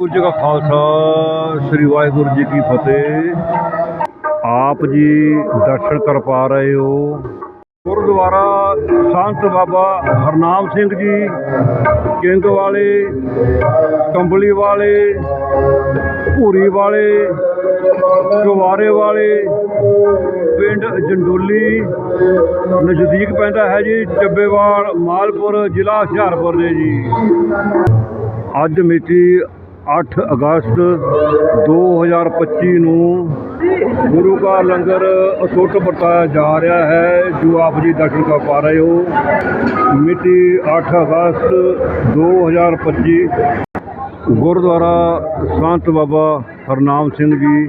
ਗੁਰੂ ਜੀ ਕਾ ਖਾਲਸਾ, ਸ੍ਰੀ ਵਾਹਿਗੁਰੂ ਜੀ ਕੀ ਫਤਿਹ। ਆਪ ਜੀ ਦਰਸ਼ਨ ਕਰ ਪਾ ਰਹੇ ਹੋ। ਗੁਰਦੁਆਰਾ ਸੰਤ ਬਾਬਾ ਹਰਨਾਮ ਸਿੰਘ ਜੀ, ਕਿੰਗ ਵਾਲੇ, ਕੰਬਲੀ ਵਾਲੇ, ਭੂਰੀ ਵਾਲੇ, ਚੁਵਾਰੇ ਵਾਲੇ, ਪਿੰਡ ਜੰਡੋਲੀ, ਨਜ਼ਦੀਕ ਪੈਂਦਾ ਹੈ ਜੀ, ਚੱਬੇਵਾਲ, ਮਾਲਪੁਰ, ਜ਼ਿਲ੍ਹਾ ਹੁਸ਼ਿਆਰਪੁਰ ਦੇ ਜੀ। ਅੱਜ ਮਿਤੀ 8 ਅਗਸਤ 2025 ਨੂੰ ਗੁਰੂ ਕਾ ਲੰਗਰ ਅਟੁੱਟ ਵਰਤਾਇਆ ਜਾ ਰਿਹਾ ਹੈ, ਜੋ ਆਪ ਜੀ ਦਰਸ਼ਨ ਕਰ ਪਾ ਰਹੇ ਹੋ। ਮਿਤੀ 8 ਅਗਸਤ 2025 ਗੁਰਦੁਆਰਾ ਸੰਤ ਬਾਬਾ ਹਰਨਾਮ ਸਿੰਘ ਜੀ।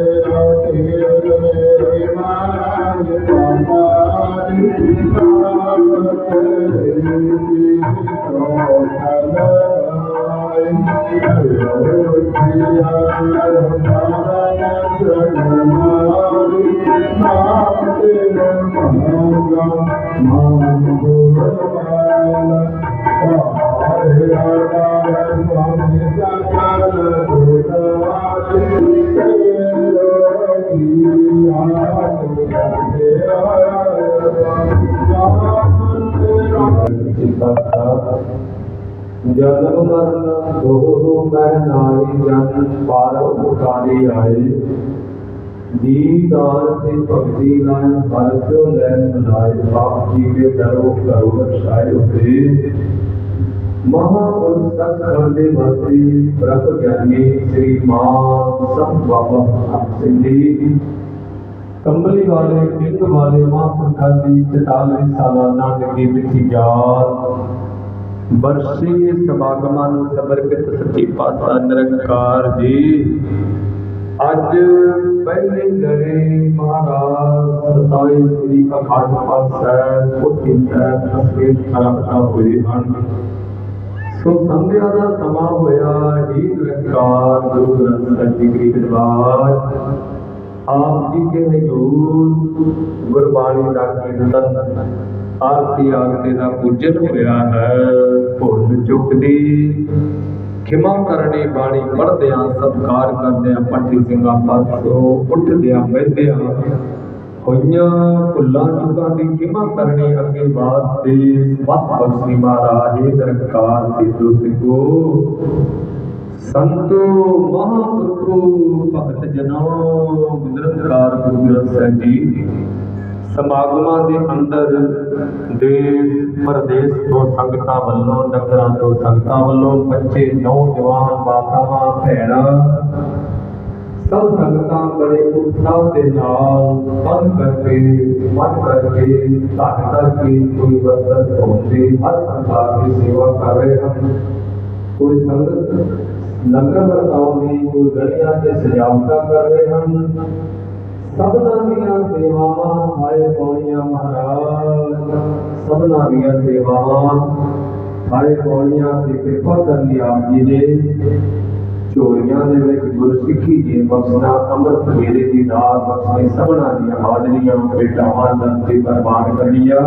मतिल ਜਨਮ ਮਰਨ ਦੋਹ ਮੈਂ ਨਾਹੀ ਜਨ ਪਾਰ ਉਠਾਰੀ ਆਏ। ਦੀਦਾਰ ਤੇ ਭਗਤੀ ਨਾਲ ਹਰ ਸਿਓ ਲੈਣ ਮਨਾਏ ਬਾਪ ਜੀ ਕੇ ਦਰੋ ਕਰੋ ਰਖਾਇ ਉਤੇ। ਮਹਾਪੁਰਖ ਸਤਿਗੁਰ ਦੇ ਵਰਤੀ ਬ੍ਰਹਮ ਗਿਆਨੀ ਸ੍ਰੀ ਮਾਨ ਸੰਤ ਬਾਬਾ ਆਪ ਸਿੰਘ ਜੀ। ਕੰਬਲੀ ਵਾਲੇ, ਪਿੰਡ ਵਾਲੇ, ਮਹਾਂਪੁਰਖਾਂ ਦੀ 44 ਸਾਲਾਨਾ ਨਿੱਕੀ ਵਿੱਚ ਯਾਦ। ਬਰਸੀ ਸਮਾਗਮਾਂ ਨੂੰ ਸਮਰਪਿਤ ਸੱਚੇ ਪਾਤਸ਼ਾਹ ਨਿਰੰਕਾਰ ਜੀ। ਅੱਜ ਪਹਿਲੇ ਲੜੇ ਮਹਾਰਾਜ ਸਤਾਈ ਸ੍ਰੀ ਅਖੰਡ ਪਾਠ ਸਾਹਿਬ ਸਾਹਿਬ ਅਸਕੇ ਆਰੰਭਤਾ ਹੋਏ ਹਨ। ਸੋ ਸੰਧਿਆ ਦਾ ਸਮਾਂ ਹੋਇਆ ਜੀ ਨਿਰੰਕਾਰ, ਗੁਰੂ ਗ੍ਰੰਥ ਸਾਹਿਬ ਜੀ ਦੀ ਦਰਬਾਰ। ਆਪ ਜੀ ਕੇ ਹਜ਼ੂਰ ਗੁਰਬਾਣੀ ਦਾ ਕੀਰਤਨ ਆਰਤੀ ਆਰਤੀ ਦਾ ਪੂਜਨ ਹੋਇਆ ਹੈ, ਭੁੱਲ ਚੁੱਕ ਦੀ ਖਿਮਾ ਕਰਨੀ ਬਾਣੀ ਪੜ੍ਹਦਿਆਂ, ਸਤਕਾਰ ਕਰਦਿਆਂ ਪੱਠੀ ਸਿੰਘਾਂ ਪਾਸੋਂ ਉੱਠਦਿਆਂ ਬਹਿੰਦਿਆਂ ਹੋਈਆਂ ਭੁੱਲਾਂ ਚੁੱਕਾਂ ਦੀ ਖਿਮਾ ਕਰਨੀ ਅੱਗੇ ਵਾਸਤੇ ਵਤ ਬਖਸ਼ੀ ਮਹਾਰਾਜ ਇਹ ਨਿਰੰਕਾਰ ਸਿੱਧੂ ਸਿੰਘੋ। ਸੰਤੋ, ਮਹਾਂਪੁਰਖੋ, ਭਗਤ ਜਨੋ, ਨਿਰੰਕਾਰ ਗੁਰੂ ਗ੍ਰੰਥ ਸਾਹਿਬ ਜੀ, ਸਮਾਗਮਾਂ ਦੇ ਅੰਦਰ ਦੇਸ਼ ਪ੍ਰਦੇਸ਼ ਤੋਂ ਸੰਗਤਾਂ ਵੱਲੋਂ, ਨਗਰਾਂ ਤੋਂ ਸੰਗਤਾਂ ਵੱਲੋਂ, ਬੱਚੇ, ਨੌਜਵਾਨ, ਮਾਤਾਵਾਂ, ਭੈਣਾਂ, ਸਭ ਸੰਗਤਾਂ ਬੜੇ ਉਤਸ਼ਾਹ ਦੇ ਨਾਲ ਮਨ ਕਰਕੇ ਮਨ ਕਰਕੇ, ਧੰਨ ਕਰਕੇ ਕੋਈ ਵਸਤ ਹੋਉਂਦੇ ਹਰ ਪ੍ਰਕਾਰ ਦੀ ਸੇਵਾ ਕਰ ਰਹੇ ਹਨ। ਕੋਈ ਸੰਗਤ ਲੰਗਰ ਵਰਤਾਉਣ ਦੀ ਕੋਈ ਗਲੀਆਂ ਤੇ ਸਜਾਵਟਾਂ ਕਰ ਰਹੇ ਹਨ। ਸਭਨਾਂ ਦੀਆਂ ਸੇਵਾਵਾਂ ਆਏ ਪੌਣੀਆਂ ਮਹਾਰਾਜ ਸਭਨਾਂ ਦੀਆਂ ਸੇਵਾਵਾਂ ਆਏ ਪੌਣੀਆਂ ਦੀ ਕਿਰਪਾ ਕਰਨੀ ਆਪ ਜੀ ਨੇ ਝੋਲੀਆਂ ਦੇ ਵਿੱਚ ਗੁਰਸਿੱਖੀ ਜੀ ਬਖਸ਼ਣਾ, ਅੰਮ੍ਰਿਤ ਵੇਲੇ ਦੀ ਦਾਤ ਬਖਸ਼ਣੀ, ਸਭਨਾਂ ਦੀਆਂ ਹਾਜ਼ਰੀਆਂ ਬੇਟਾਵਾਂ ਦਾ ਤੇ ਪ੍ਰਵਾਨ ਕਰਨੀਆਂ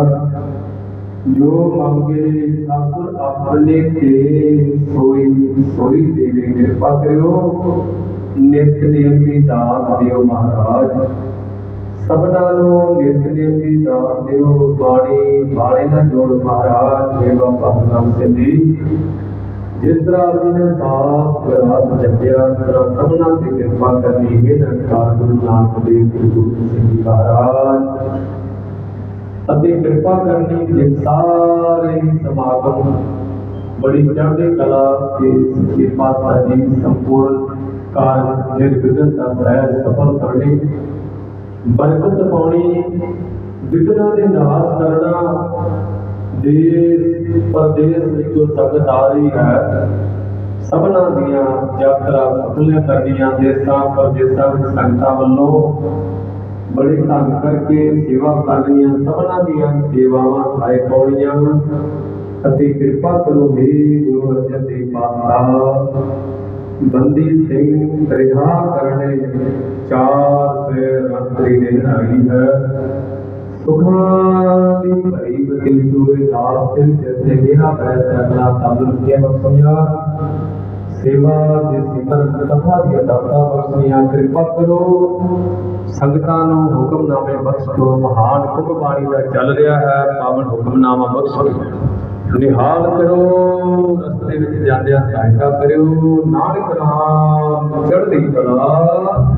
ਜੋ ਮੰਗੇ ਠਾਕੁਰ ਆਪਣੇ ਤੇ ਸੋਈ ਸੋਈ ਦੇਵੇ ਕਿਰਪਾ ਕਰਿਓ। ਨਿਤ ਨੇਮ ਦੀ ਦਾਤ ਦਿਓ ਮਹਾਰਾਜ। ਸਭਨਾਂ ਨੂੰ ਨਿਤ ਨੇਮ ਦੀ ਦਿਓ, ਬਾਣੀ ਬਾਣੇ ਦਾ ਜੋੜ ਮਹਾਰਾਜ ਸੇਵਾ ਪਾਤਨਾਮ ਸਿੰਧੀ ਜਿਸ ਤਰ੍ਹਾਂ ਆਪ ਜੀ ਨੇ ਸਾਥ ਵਿਰਾਤ ਜਪਿਆ ਤਰ੍ਹਾਂ ਸਭਨਾਂ ਦੀ ਕਿਰਪਾ ਕਰਨੀ ਹੈ ਨਿਰੰਕਾਰ ਗੁਰੂ ਨਾਨਕ ਦੇਵ ਜੀ ਗੁਰੂ ਸਿੰਘ ਜੀ ਮਹਾਰਾਜ। ਅਤੇ ਕਿਰਪਾ ਕਰਨੀ ਜੇ ਸਾਰੇ ਸਮਾਗਮ, ਬੜੀ ਚੜ੍ਹਦੀ ਕਲਾ ਤੇ ਸੱਚੇ ਪਾਤਸ਼ਾਹ ਜੀ ਸੰਪੂਰਨ ਕਾਰਜ ਨਿਰਵਿਘਨਤਾ ਸਫਲ ਕਰਨੀ। ਬਰਕਤ ਪਾਉਣੀ, ਵਿਘਨਾਂ ਦੇ ਨਾਸ਼ ਕਰਨਾ ਦੇਸ਼ ਪ੍ਰਦੇਸ਼ ਵਿੱਚ ਸੰਗਤ ਆ ਰਹੀ ਹੈ ਸਭਨਾਂ ਦੀਆਂ ਯਾਤਰਾ ਸਫਲ ਕਰਨੀਆਂ ਦੇਸਾਂ ਪ੍ਰਦੇਸਾਂ ਵਿੱਚ ਸੰਗਤਾਂ ਵੱਲੋਂ ਬੜੇ ਤੰਗ ਕਰਕੇ ਸੇਵਾ ਕਰਨੀਆਂ, ਸਭਨਾਂ ਦੀਆਂ ਸੇਵਾਵਾਂ ਆਏ ਪਾਉਣੀਆਂ ਅਤੇ ਕਿਰਪਾ ਕਰੋ हे ਗੁਰੂ ਅਰਜਨ ਦੇਵ ਪਾਤਸ਼ਾਹ। ਬੰਦੀ ਸਿੰਘ ਰਿਹਾ ਕਰਨੇ ਚਾਰ ਪੈਰ ਅੰਤਰੀ ਦੇ ਨਾਈ ਹੈ। ਸੁਖਾਂ ਦੀ ਭਰੀ ਬਤੀ ਸੂਏ ਦਾਸ ਦੇ ਸਿਰ ਮੇਰਾ ਪੈਰ ਕਰਨਾ ਤੰਦਰੁਸਤੀਆਂ ਬਖਸ਼ੀਆਂ। ਸੇਵਾ ਦੇ ਸਿਮਰ ਕਥਾ ਦੀ ਦਾਤਾ ਬਖਸ਼ੀਆਂ ਕਿਰਪਾ ਕਰੋ। ਸੰਗਤਾਂ ਨੂੰ ਹੁਕਮਨਾਮੇ ਬਖਸ਼ ਬਖਸ਼ੋ ਮਹਾਨ ਹੁਕਮ ਬਾਣੀ ਦਾ ਚੱਲ ਰਿਹਾ ਹੈ। ਪਾਵਨ ਹੁਕਮਨਾਮਾ ਬਖਸ਼ੋ ਨਿਹਾਲ ਕਰੋ ਰਸਤੇ ਵਿੱਚ ਜਾਂਦਿਆਂ ਸਹਾਇਤਾ ਕਰਿਓ। ਨਾਨਕ ਨਾਮ ਚੜ੍ਹਦੀ ਕਲਾ।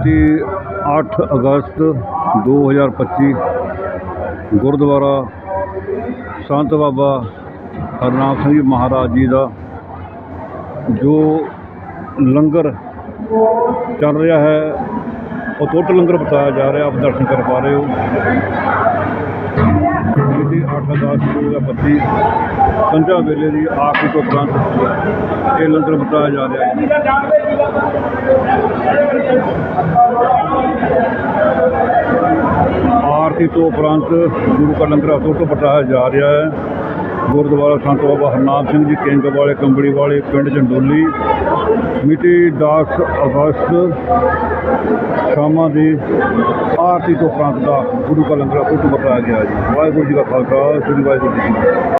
ਮਿਤੀ 8 ਅਗਸਤ 2025 ਗੁਰਦੁਆਰਾ ਸੰਤ ਬਾਬਾ ਹਰਨਾਮ ਸਿੰਘ ਜੀ ਮਹਾਰਾਜ ਜੀ ਦਾ ਜੋ ਲੰਗਰ ਚੱਲ ਰਿਹਾ ਹੈ, ਉਹ ਟੋਟਲ ਲੰਗਰ ਬਤਾਇਆ ਜਾ ਰਿਹਾ, ਆਪ ਦਰਸ਼ਨ ਕਰ ਪਾ ਰਹੇ ਹੋ। ਮਿਤੀ 8 ਅਗਸਤ 2025 ਸੰਝਾ ਵੇਲੇ ਦੀ ਆਖਰੀ ਤੋਂ ਉਪਰੰਤ ਇਹ ਲੰਗਰ ਬਤਾਇਆ ਜਾ ਰਿਹਾ ਹੈ। ਆਰਤੀ ਤੋਂ ਉਪਰੰਤ ਗੁਰੂ ਕਾ ਲੰਗਰ ਅਤੁੱਟ ਵਰਤਾਇਆ ਜਾ ਰਿਹਾ ਹੈ। ਗੁਰਦੁਆਰਾ ਸੰਤ ਬਾਬਾ ਹਰਨਾਮ ਸਿੰਘ ਜੀ ਕਿੰਗ ਵਾਲੇ ਕੰਬੜੀ ਵਾਲੇ, ਪਿੰਡ ਜੰਡੋਲੀ ਮਿਤੀ 10 ਅਗਸਤ ਸ਼ਾਮਾਂ ਦੀ ਆਰਤੀ ਤੋਂ ਪ੍ਰਾਂਤ ਦਾ ਗੁਰੂ ਕਾ ਲੰਗਰ ਅਤੁੱਟ ਵਰਤਾਇਆ ਗਿਆ ਜੀ। ਵਾਹਿਗੁਰੂ ਜੀ ਕਾ ਖਾਲਸਾ, ਸ੍ਰੀ ਵਾਹਿਗੁਰੂ ਜੀ